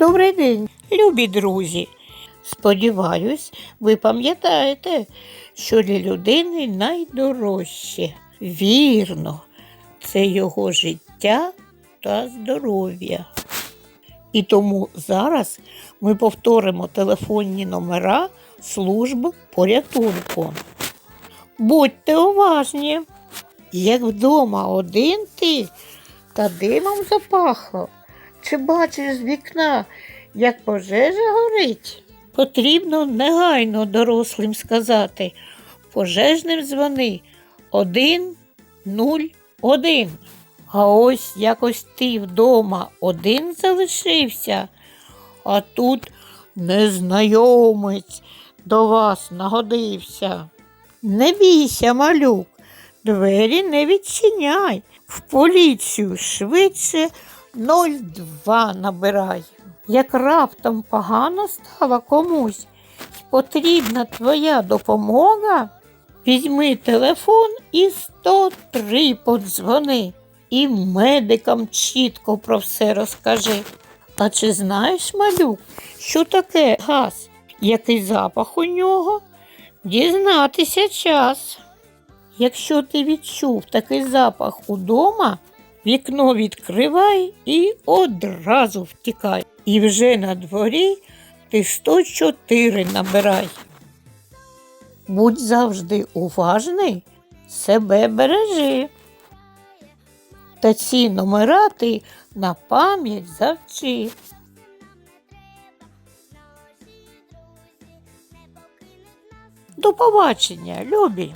Добрий день, любі друзі. Сподіваюсь, ви пам'ятаєте, що для людини найдорожче. Вірно, це його життя та здоров'я. І тому зараз ми повторимо телефонні номера служб порятунку. Будьте уважні, як вдома один ти та димом запахло. Чи бачиш з вікна, як пожежа горить? Потрібно негайно дорослим сказати. Пожежним дзвони 101. А ось якось ти вдома один залишився, а тут незнайомець до вас нагодився. Не бійся, малюк, двері не відчиняй. В поліцію швидше 02 набирай. Як раптом погано стало комусь, потрібна твоя допомога, візьми телефон і 103 подзвони. І медикам чітко про все розкажи. А чи знаєш, малюк, що таке газ? Який запах у нього? Дізнатися час. Якщо ти відчув такий запах удома, вікно відкривай і одразу втікай. І вже на дворі ти 104 набирай. Будь завжди уважний, себе бережи. Та ці номера ти на пам'ять завчи. До побачення, любі!